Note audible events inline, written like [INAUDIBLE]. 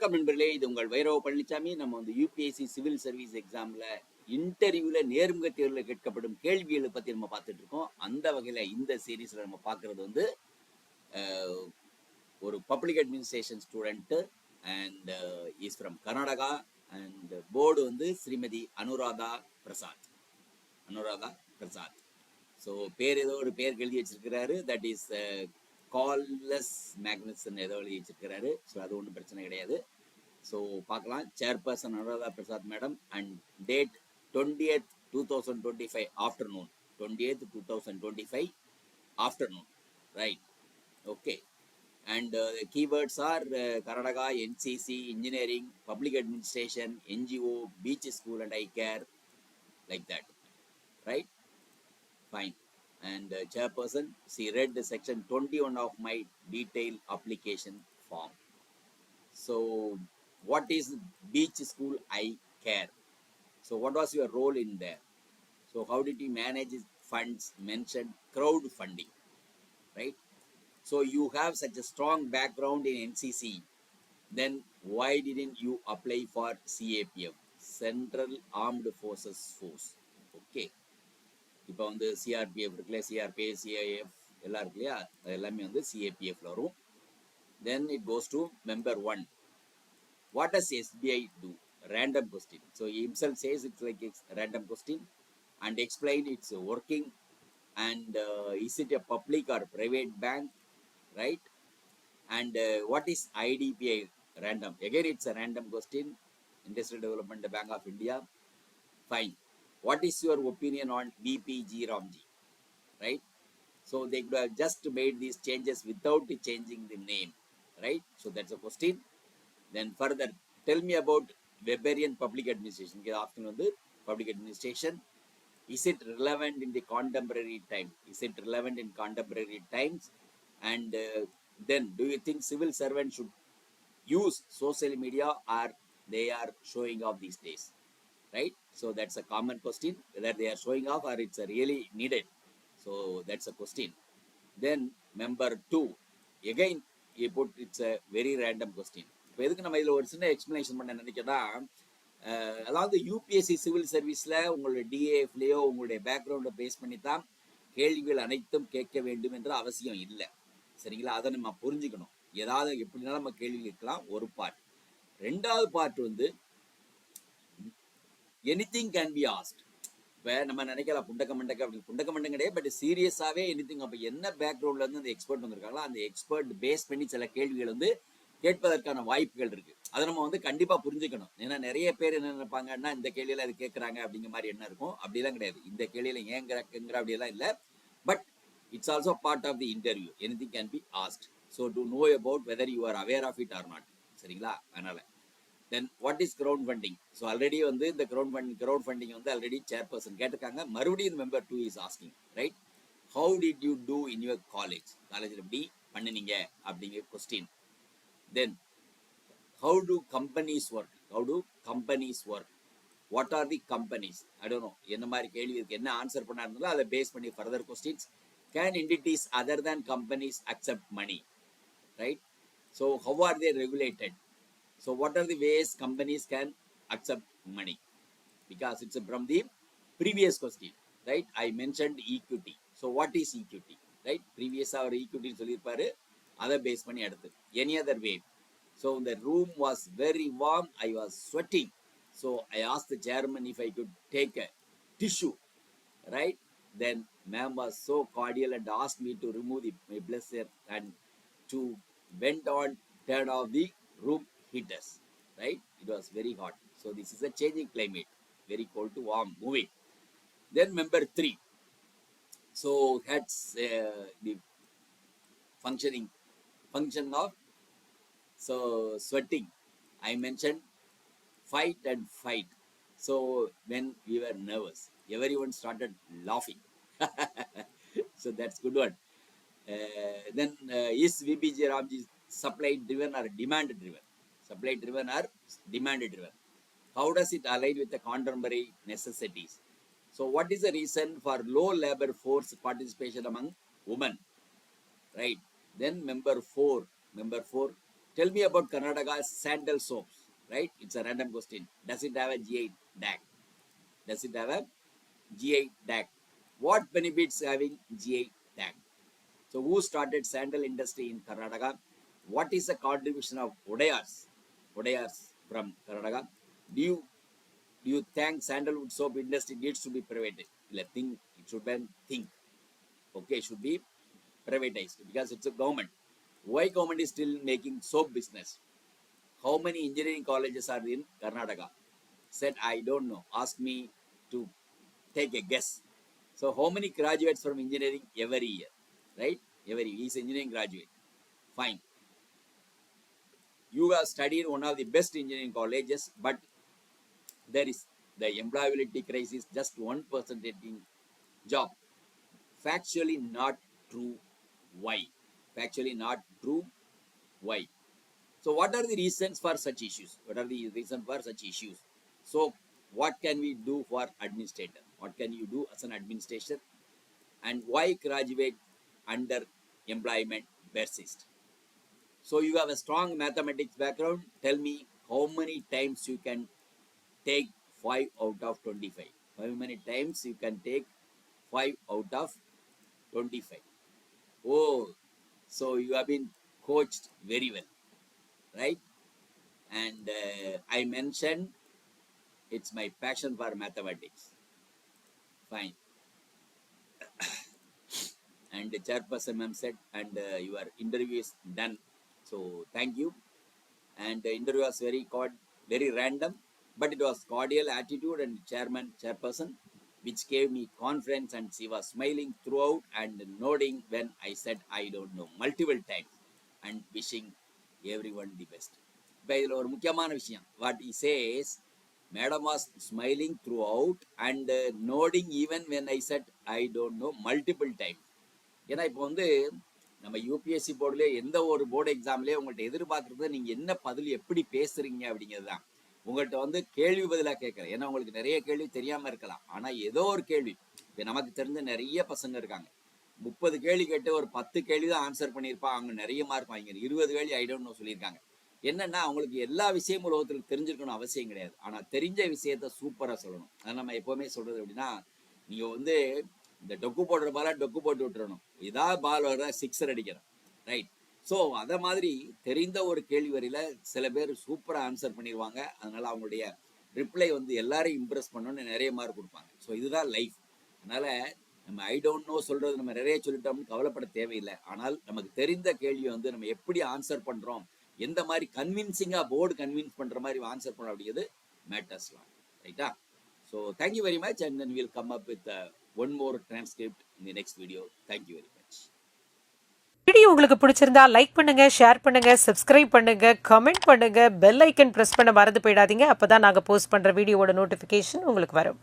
வணக்கம் நண்பர்களே. இது உங்கள் வைரவ பழனிசாமி நம்ம வந்து யூபிஎஸ்சி சிவில் சர்வீஸ் எக்ஸாம்ல இன்டர்வியூல நேர்முக தேர்வில் கேட்கப்படும் கேள்விகளை பத்தி நம்ம பார்த்துட்டு இருக்கோம். அந்த வகையில இந்த சீரீஸ்ல நம்ம பார்க்கறது வந்து ஒரு public administration student and is from Karnataka and board வந்து ஸ்ரீமதி அனுராதா பிரசாத். அனுராதா பிரசாத். ஸோ பேர் ஏதோ ஒரு பேர் எழுதி வச்சிருக்கிறாரு. தட் இஸ் கால்லெஸ் மேக்னசன் ஏதோ எழுதி வச்சிருக்கிறாரு. ஸோ அது ஒன்றும் பிரச்சனை கிடையாது. ஸோ பார்க்கலாம். Chairperson Anuradha Prasad madam and date twenty eighth two thousand twenty five afternoon twenty eighth two thousand twenty five afternoon right okay and keywords are Karnataka NCC engineering public administration NGO beach school and I care like that right fine And uh, chairperson, she read the section 21 of my detailed application form. So, what is beach school I care? So, what was your role in there? So, how did you manage funds mentioned crowdfunding? Right? So you have such a strong background in NCC. Then why didn't you apply for CAPF, Central Armed Forces Force? Okay. இப்போ வந்து CRPF இருக்குல்ல CRPF CIF எல்லாம் இருக்கு இல்லையா அது எல்லாமே வந்து சிஏபிஎஃப்ல வரும் then it goes to member one what does SBI do random question so himself says it's like it's random question and explain its working and uh, is it a public or private bank right and uh, what is idpi random again it's a random question industrial development bank of india fine what is your opinion on BPG Ramji, right? So they could have just made these changes without changing the name, right? So that's a question. Then further, tell me about Weberian public administration. Public administration. Is it relevant in the contemporary time? Is it relevant in contemporary times? And uh, then, do you think civil servants should use social media or they are showing off these days? Right? So that's a common question whether they are showing off or it's a really needed. So that's a question. Then member two again you put it's a very random question. இப்போ எதுக்கு நம்ம இதில் ஒரு சின்ன explanation பண்ண நினைக்கிறதா அதாவது UPSC civil சர்வீஸில் உங்களுடைய டிஏஎஃப்லேயோ உங்களுடைய பேக்ரவுண்டை பேஸ் பண்ணி தான் கேள்விகள் அனைத்தும் கேட்க வேண்டும் என்ற அவசியம் இல்லை. சரிங்களா? அதை நம்ம புரிஞ்சுக்கணும். ஏதாவது எப்படினாலும் நம்ம கேள்வி கேட்கலாம். ஒரு பார்ட் ரெண்டாவது பார்ட் வந்து எனிதிங் கேன் பி ஆஸ்ட் இப்போ நம்ம நினைக்கலாம் புண்டக்க மண்டக்க அப்படி புண்டக்க மண்டம் கிடையாது பட் சீரியஸாகவே எனிதிங் அப்போ என்ன பேக்ரவுண்ட்ல இருந்து அந்த எக்ஸ்பர்ட் வந்திருக்காங்களோ அந்த எக்ஸ்பர்ட் பேஸ் பண்ணி சில கேள்விகள் வந்து கேட்பதற்கான வாய்ப்புகள் இருக்கு. அதை நம்ம வந்து கண்டிப்பா புரிஞ்சுக்கணும். ஏன்னா நிறைய பேர் என்ன நினைப்பாங்கன்னா இந்த கேள்வியில அது கேட்கறாங்க அப்படிங்கிற மாதிரி என்ன இருக்கும். அப்படிலாம் கிடையாது. இந்த கேள்வியில ஏங்கிற கேங்கிற அப்படிலாம் இல்லை. But it's also part of the interview anything can be asked so to know about whether you are aware of it or not சரிங்களா? அதனால. Then what is ground funding so already வந்து இந்த கிரவுண்ட் ஃபண்ட் கிரவுண்ட் ஃபண்டிங் வந்து already chairperson கேட்டிருக்காங்க. மறுபடியும் இந்த member two is asking right how did you do in your college காலேஜில் எப்படி பண்ணுனீங்க? அப்படிங்கிற question then how do companies work how do companies work what are the companies i என்ன மாதிரி கேள்வி இருக்கு? என்ன ஆன்சர் பண்ணா இருந்தாலும் அதை பேஸ் பண்ணி further questions can entities other than companies accept money right so how are they regulated so what are the ways companies can accept money because it's from the previous question right i mentioned equity so what is equity right previous our equity சொல்லியிருப்பாரு அதை base பண்ணி அடுத்து any other way so the room was very warm i was sweating so i asked the chairman if i could take a tissue right then ma'am was so cordial and asked me to remove the my blazer and to went on turn off the room heaters right? It was very hot. So this is a changing climate. Very cold to warm moving. Then member three. So that's uh, the functioning function of so sweating. I mentioned fight and fight. So when we were nervous everyone started laughing. [LAUGHS] So that's good one. Uh, then uh, is vbj ramji supply driven or demand driven supply driven or demand driven how does it align with the contemporary necessities so what is the reason for low labor force participation among women right then member 4 member 4 Tell me about Karnataka's sandal soaps, right? It's a random question. Does it have a GI tag? Does it have a GI tag? What benefits having GI tag? So who started sandal industry in Karnataka? What is the contribution of Odayars? Odayars from Karnataka. Do you do you think sandalwood soap industry needs to be privatized? Think it should be think. Okay, should be privatized because it's a government. Why government is still making soap business? How many engineering colleges are in Karnataka? Said I don't know. Ask me to take a guess. So how many graduates from engineering every year? Right? Every year. He's engineering graduate. Fine. You have studied one of the best engineering colleges, but there is the employability crisis just one percent in job. Factually not true. Why? Factually not true. Why? So what are the reasons for such issues? What are the reasons for such issues? So what can we do for administrator? What can you do as an administrator? And why graduate under employment persist? So you have a strong mathematics background. Tell me how many times you can take 5 out of 25. How many times you can take 5 out of 25. Oh, so you have been coached very well, right? And uh, I mentioned it's my passion for mathematics. Fine. [COUGHS] and the chairperson ma'am said, and uh, your interview is done. So thank you and interview was very good very random but it was cordial attitude and chairman chairperson which gave me confidence and she was smiling throughout and nodding when said said I don't know multiple times and wishing everyone the best. இப்போ இதில் ஒரு முக்கியமான விஷயம் what he says madam was smiling throughout and nodding even when I said I don't know multiple time ஏன்னா இப்போ வந்து நம்ம UPSC போர்டுலயே எந்த ஒரு போர்டு எக்ஸாம்லயே உங்கள்ட்ட எதிர்பார்க்கறது நீங்க என்ன பதில் எப்படி பேசுறீங்க அப்படிங்கிறது தான். உங்கள்கிட்ட வந்து கேள்வி பதிலாக கேட்கறேன். ஏன்னா உங்களுக்கு நிறைய கேள்வி தெரியாம இருக்கலாம். ஆனா ஏதோ ஒரு கேள்வி. இப்போ நமக்கு தெரிஞ்ச நிறைய பசங்க இருக்காங்க. முப்பது கேள்வி கேட்டு ஒரு பத்து கேள்வி தான் ஆன்சர் பண்ணியிருப்பான் அவங்க நிறைய மார்க் வாங்கி இருபது கேள்வி ஐ நோ சொல்லியிருக்காங்க. என்னன்னா அவங்களுக்கு எல்லா விஷயமும் உலகத்தில் தெரிஞ்சிருக்கணும் அவசியம் கிடையாது. ஆனால் தெரிஞ்ச விஷயத்த சூப்பராக சொல்லணும். அதை நம்ம எப்போவுமே சொல்றது அப்படின்னா நீங்க வந்து இந்த டொக்கு போடுற பாலா டொக்கு போட்டு விட்டுறணும். இதான் பால் வர சிக்ஸர் அடிக்கிறோம் ரைட் ஸோ அதை மாதிரி தெரிந்த ஒரு கேள்வி வரையில சில பேர் சூப்பராக ஆன்சர் பண்ணிடுவாங்க அதனால அவங்களுடைய ரிப்ளை வந்து எல்லாரையும் இம்ப்ரெஸ் பண்ணணும்னு நிறைய மார்க் கொடுப்பாங்க. ஸோ இதுதான் லைஃப் அதனால நம்ம ஐ டோன்ட் நோ சொல்கிறது நம்ம நிறைய சொல்லிட்டோம்னு கவலைப்பட தேவையில்லை. ஆனால் நமக்கு தெரிந்த கேள்வியை வந்து நம்ம எப்படி ஆன்சர் பண்ணுறோம் எந்த மாதிரி கன்வின்சிங்காக போர்டு கன்வின்ஸ் பண்ற மாதிரி ஆன்சர் பண்ண அப்படிங்கிறது மேட்டர்ஸ்லாம் ரைட்டா so thank you very much and then will come up with one more transcript in the next video thank you very much video உங்களுக்கு பிடிச்சிருந்தா லைக் பண்ணுங்க ஷேர் பண்ணுங்க சப்ஸ்கிரைப் பண்ணுங்க கமெண்ட் பண்ணுங்க பெல் ஐக்கன் பிரஸ் பண்ண மறந்து போயிடாதீங்க. அப்பதான் நாங்க போஸ்ட் பண்ற வீடியோவோட நோட்டிபிகேஷன் உங்களுக்கு வரும்.